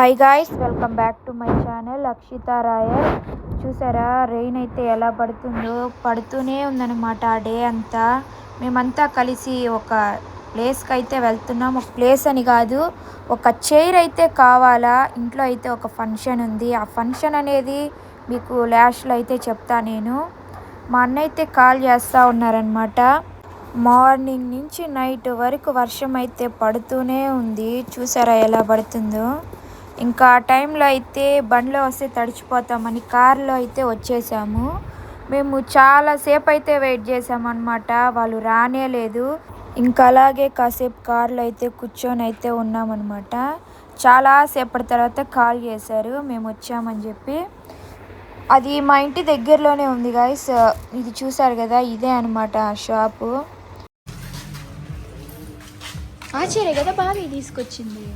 Hi guys welcome back to my channel Akshita Royal చూసారా rain అయితే ఎలా పడుతుందో? పడుతూనే ఉందన్నమాట ఆ డే అంతా. మేమంతా కలిసి ఒక ప్లేస్కి అయితే వెళ్తున్నాం. ఒక ప్లేస్ అని కాదు ఒక చైర్ అయితే కావాలా? ఇంట్లో అయితే ఒక ఫంక్షన్ ఉంది. ఆ ఫంక్షన్ అనేది మీకు ల్యాష్లో అయితే చెప్తా నేను. మా అన్న అయితే కాల్ చేస్తూ ఉన్నారనమాట మార్నింగ్ నుంచి నైట్ వరకు వర్షం అయితే పడుతూనే ఉంది. చూసారా ఎలా పడుతుందో? ఇంకా ఆ టైంలో అయితే బండిలో వస్తే తడిచిపోతామని కార్లో అయితే వచ్చేసాము. మేము చాలాసేపు అయితే వెయిట్ చేసామన్నమాట వాళ్ళు రానే లేదు. ఇంకా అలాగే కాసేపు కార్లో అయితే కూర్చొని అయితే ఉన్నామన్నమాట. చాలాసేపటి తర్వాత కాల్ చేశారు. మేము వచ్చామని చెప్పి. అది మా ఇంటి దగ్గరలోనే ఉంది గాయస్ ఇది చూసారు కదా ఇదే అనమాట ఆ షాపు. ఆచార్య కదా బాగా తీసుకొచ్చింది.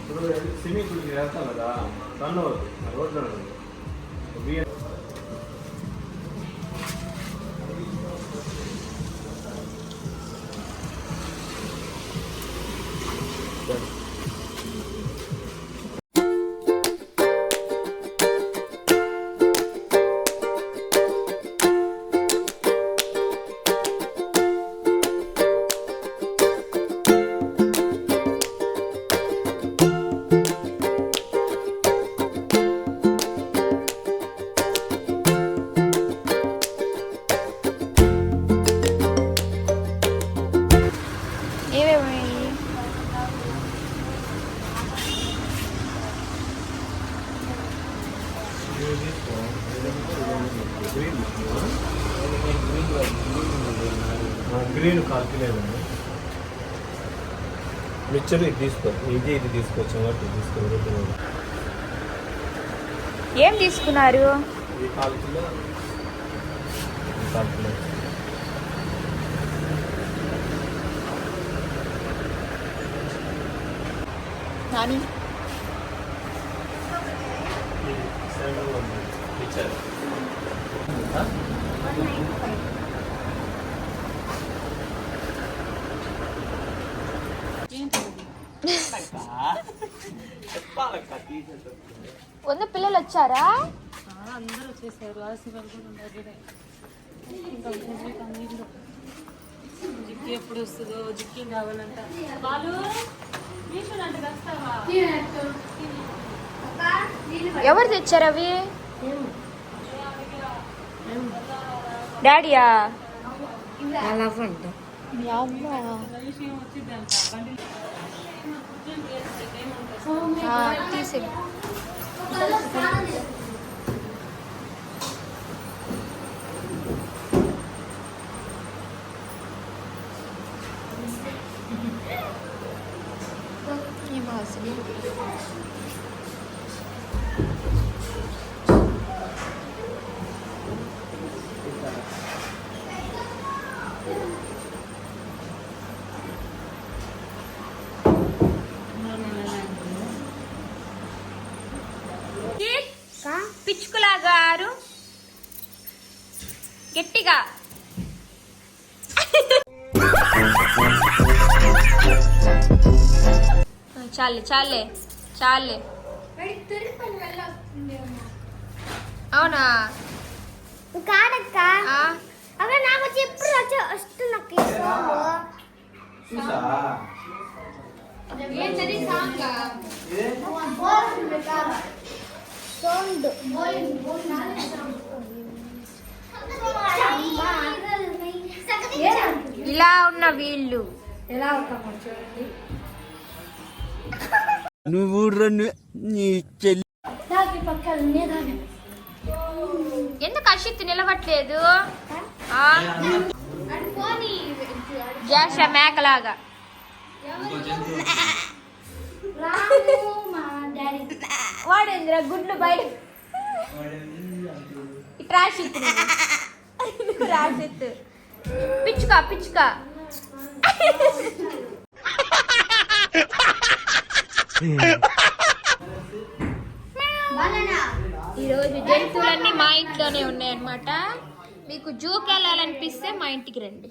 ఇప్పుడు స్విమ్మింగ్ పూల్కి వెళ్తాం కదా రన్ అవుతుంది ఆ రోడ్లో గ్రీన్ కాల్కిలేదండి. మిక్చర్ ఇది తీసుకో ఇది ఇది తీసుకోవచ్చు కాబట్టి తీసుకో ఏం తీసుకున్నారు? ఇది కాల్ కిలో ఇది కాల్ కిలో నాని? వంద పిల్లలు వచ్చారా? అందరూ వచ్చేసారు. జిక్కి ఎప్పుడు వస్తుందో జిక్కి కావాలంట. వాళ్ళు ఎవరు తెచ్చారు అవి? డాడీయా? తీసే ఈ భాష గట్టిగా చాలే చాలే చాలే అవునా కాదక్క ఆ, అక్కడ నాకు వచ్చి ఎప్పుడు వచ్చి వస్తుంది అక్క ఈ సౌండ్ ఇలా ఉన్న వీళ్ళు నువ్వు నీ చెల్లి. ఎందుకు అషిత్ నిలవట్లేదు ఆ? జాష మేకలాగా. వాడేంద్ర గుడ్లు బయట. రాషిత్ రాషిత్ పిచ్చుక పిచ్చుక. ఈరోజు జంతువులన్నీ మా ఇంట్లోనే ఉన్నాయన్నమాట. మీకు జూకి వెళ్ళాలనిపిస్తే మా ఇంటికి రండి.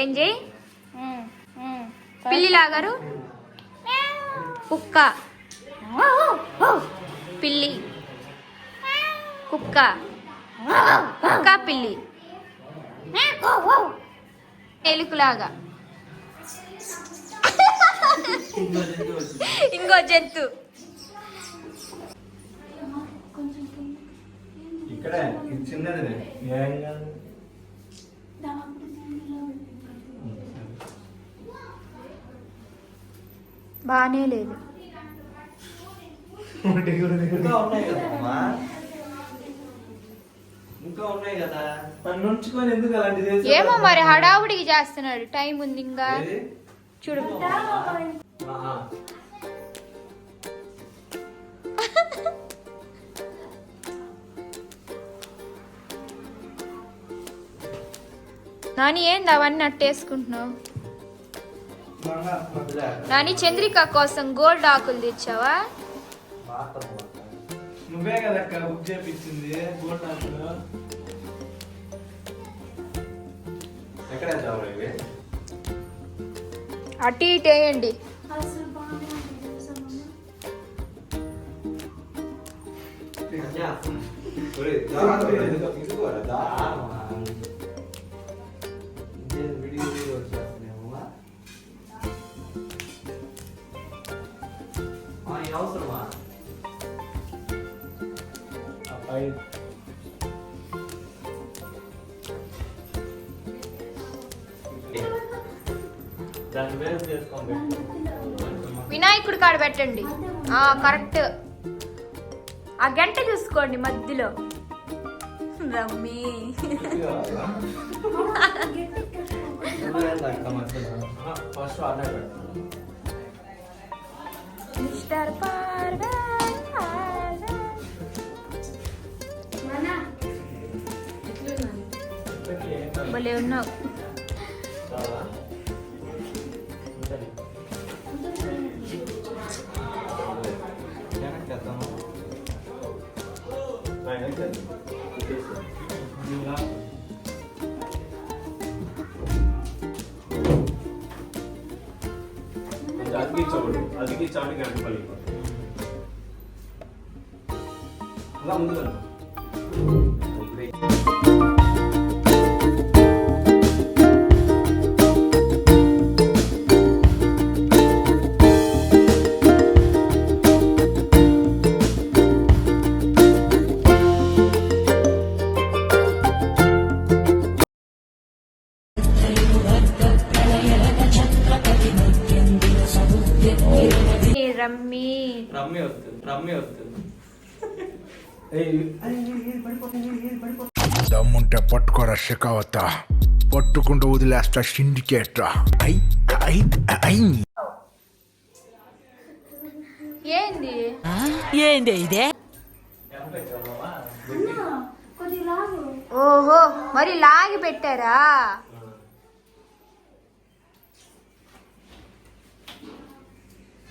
ఏం చేయి పిల్లి లాగారు? కుక్క. పిల్లి. కుక్క. కుక్క పిల్లి. ఎలుకలాగా ఇంకో జంతు. బానే లేదు. ఇంకా ఉన్నాయి కదా. నన్ను ఎందుకు? ఏమో మరి హడావుడికి చేస్తున్నాడు టైం ఉంది ఇంకా? చూడు. నాని ఏంది అవన్నీ అట్టేసుకుంటున్నావు. నాని చంద్రిక కోసం గోల్డ్ ఆకులు తెచ్చావా. నువ్వే కదక్క బుక్ చేపించింది గోల్డ్ ఆకులు. అటు ఇటు వేయండి. అయ్యా, వినాయకుడి కాడ పెట్టండి. ఆ కరెక్ట్. ఆ గంట చూసుకోండి మధ్యలో. రమ్మి. మిస్టర్ భలే ఉన్నావు. ఆయన అయితే ఇలా కొంచెం అతికించకూడదు అతికించాలి గంట పలికి అలా ముందు రమ్మి? రమ్మి వస్తుంది రమ్మి వస్తుంది. దమ్ముంటే పట్టుకోరా షెకావత పట్టుకుంటూ వదిలేస్తా సిండికేట్ ఐ ఐ ఐ. ఏంది? ఓహో మరి లాగి పెట్టారా?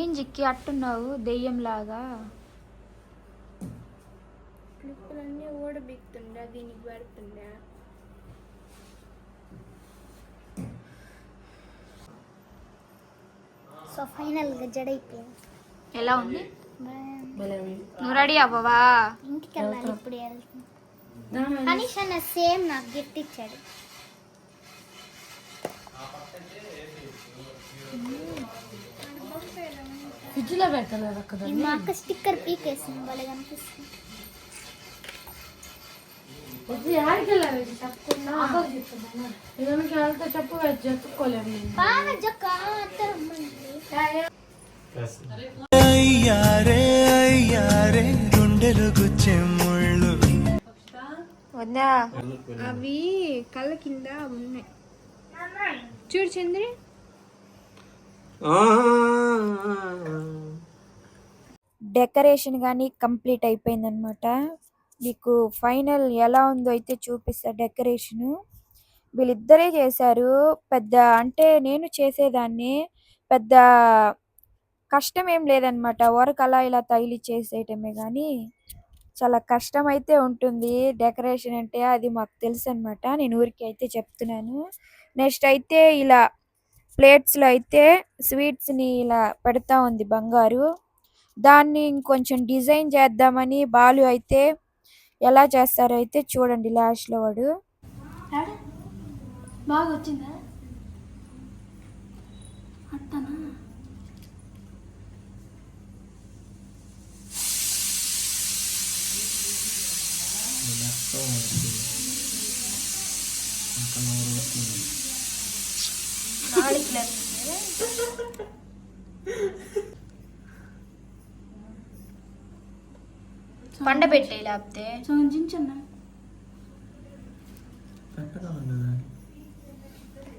ఏం జిక్కి అట్టున్నావు దెయ్యంలాగా. క్లిప్పులన్నీ ఓడబిక్తుండే దీనికి పెడుతుండే సో ఫైనల్గా జడైపోయింది ఎలా ఉంది. నువ్వు రెడీ అవ్వవా? ఇంటికి వెళ్ళాలి ఇప్పుడు అనీష్ అన్న సేమ్ నాకు గిఫ్ట్ ఇచ్చాడు. ఫ్రిడ్జ్లో పెడతాను కదా అక్కడ మా అక్క స్టిక్కర్ పీకేసింది భలే కనిపిస్తుంది. చెప్పు చెప్పుకోలేము బాగా జక్క వద్దా? అవి కళ్ళ కింద ఉన్నాయి. చూడు చంద్రి. డెకరేషన్ కానీ కంప్లీట్ అయిపోయిందనమాట మీకు ఫైనల్ ఎలా ఉందో అయితే చూపిస్తా డెకరేషను. వీళ్ళిద్దరే చేశారు. పెద్ద అంటే నేను చేసేదాన్ని. పెద్ద కష్టం ఏం లేదనమాట వరకు అలా ఇలా తగిలి చేసేయటమే కానీ చాలా కష్టం అయితే ఉంటుంది. డెకరేషన్ అంటే అది మాకు తెలుసు అనమాట నేను ఊరికి అయితే చెప్తున్నాను. నెక్స్ట్ అయితే ఇలా ప్లేట్స్లో అయితే స్వీట్స్ని ఇలా పెడతా ఉంది బంగారు. దాన్ని ఇంకొంచెం డిజైన్ చేద్దామని బాలు అయితే ఎలా చేస్తారో అయితే చూడండి లాస్ట్లో వాడు. బాగా వచ్చిందా అట్టనా పండ పెట్టే లేకపోతే. చూపించన్నా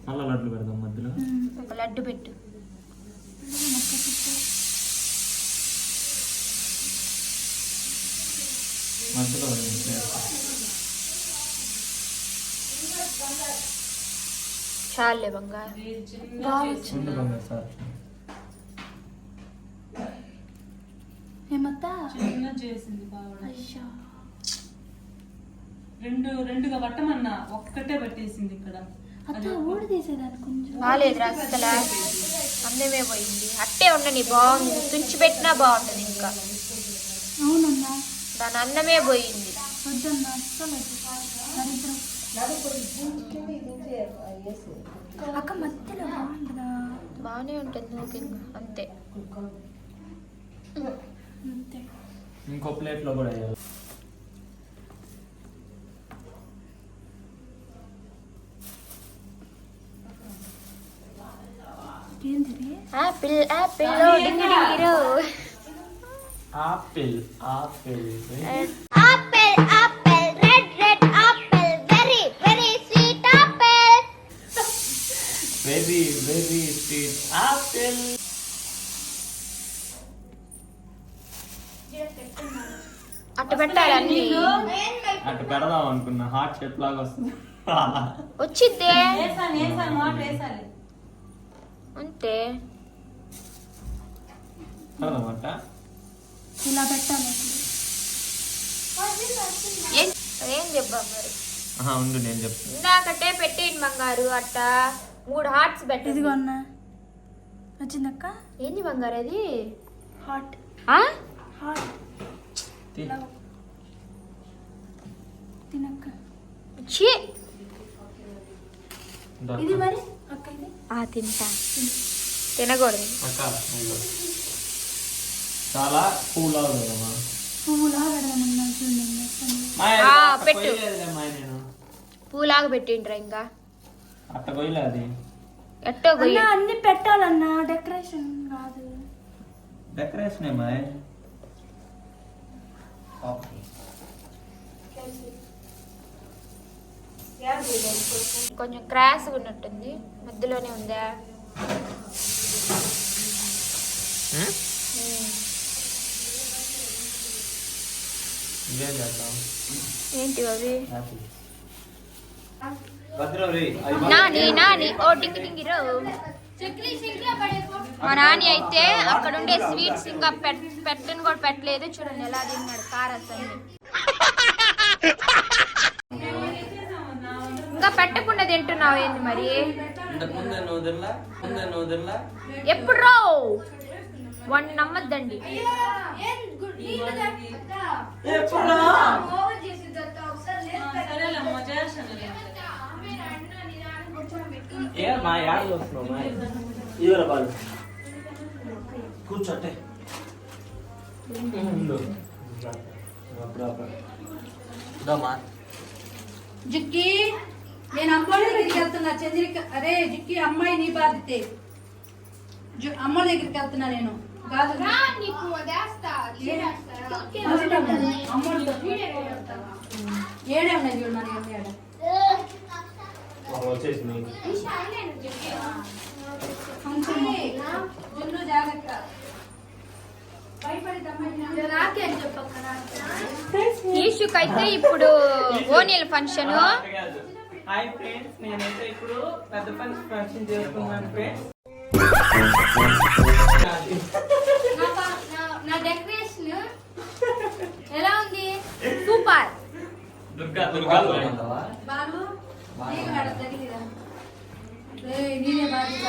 మళ్ళా లడ్లు పెడదాం మధ్యలో. ఒక లడ్డు పెట్టు. మధ్యలో చాలే బంగారు. ఉండు బంగారు సార్ ఏమత్తా? చిన్న చేసింది రెండు రెండుగా పట్టమన్నా ఒక్కటే పట్టేసింది ఇక్కడ. అత్త ఊడి తీసేదాన్ని కొంచెం. బాగాలేదు అసలు అందమే పోయింది. అట్టే ఉండని బాగుంది. తుంచి పెట్టినా బాగుంటది ఇంకా. అవునన్నా. దాని అన్నమే పోయింది. వద్దన్నా అస్సలు అక్క మధ్యలో బాగుంటుందా బాగానే ఉంటుంది ఓకే అంతే. అంతే. ఇంకో ప్లేట్లో కూడా ఆపిల్ ఆపిల్ ఆపిల్. ఆపిల్. పెట్టాలి అన్ని. అటు పెడదాం అనుకున్నా. హార్ట్ షేప్ లాగా వస్తుంది. వచ్చిద్దే. అంతే. పెడదామంట. ఇలా పెట్టాలి. ఏం అదేం చెప్పా మరి? ఆహా, ఉండు నేను చెప్తాను ఇందాకటే పెట్టేయండి బంగారు అట్ట. మూడు హార్ట్స్ పెట్టింది ఇదిగో అన్న. వచ్చిందక్క ఏంది బంగారు అది? హాట్ ఆ? తినక్క. ఇందా. మరి? అక్క ఇది? ఆ తింటా. తినకూడదు. అక్క. చాలా పెడదామన్నా చూడండి పెట్టు. పూలాగా పెట్టిండ్రా ఇంకా. అట్ట కొయ్యలే అది. ఎట్టో కొయ్య. అన్న అన్ని పెట్టాలన్నా డెకరేషన్ కాదు. డెకరేషన్ ఏమాయ్ కొంచెం క్రాస్ ఉన్నట్టుంది మధ్యలోనే ఉందా? ఏంటి అవి నాని నాని. ఓ రో. మా నాని అయితే అక్కడ ఉండే స్వీట్స్ ఇంకా పెట్ పెట్టని కూడా పెట్టలేదు. చూడండి ఎలా తిన్నాడు కారస్ ఇంకా పెట్టకుండా తింటున్నావు ఏంది మరి? ఎప్పుడు రో వాడిని నమ్మద్దండి కూర్చోటే జిక్కి. నేను అమ్మాయి దగ్గరికి వెళ్తున్నా. చంద్రిక అరే జిక్కి అమ్మాయి నీ బాధ్యతే. జు- అమ్మ దగ్గరికి వెళ్తున్నా నేను. కాదు. ఏడే? ఉన్నాయి చూడు అమ్మ ఏడ? వచ్చేసింది. జున్ను జాగ్రత్త. భయపడి ఈషుకైతే ఇప్పుడు ఓనియల్ ఫంక్షన్. హాయ్ ఫ్రెండ్స్ నేనైతే ఇప్పుడు పెద్ద ఫంక్షన్ ఫంక్షన్ చేసుకున్నాను ఫ్రెండ్స్ నా డెకరేషన్ ఎలా ఉంది? సూపర్. దుర్గా దుర్గా. బాలు నీకు మేడ తగిలిరా ఏయ్, నేనే బాధ్యత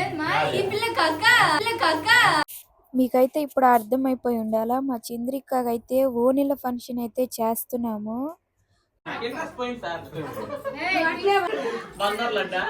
ఏమ్మా ఈ పిల్ల కక్క పిల్ల కక్క మీకైతే ఇప్పుడు అర్థమైపోయి ఉండాలా మా చంద్రికకైతే ఓనిల ఫంక్షన్ అయితే చేస్తున్నాము. పోయింది సార్. బంగారు లడ్డా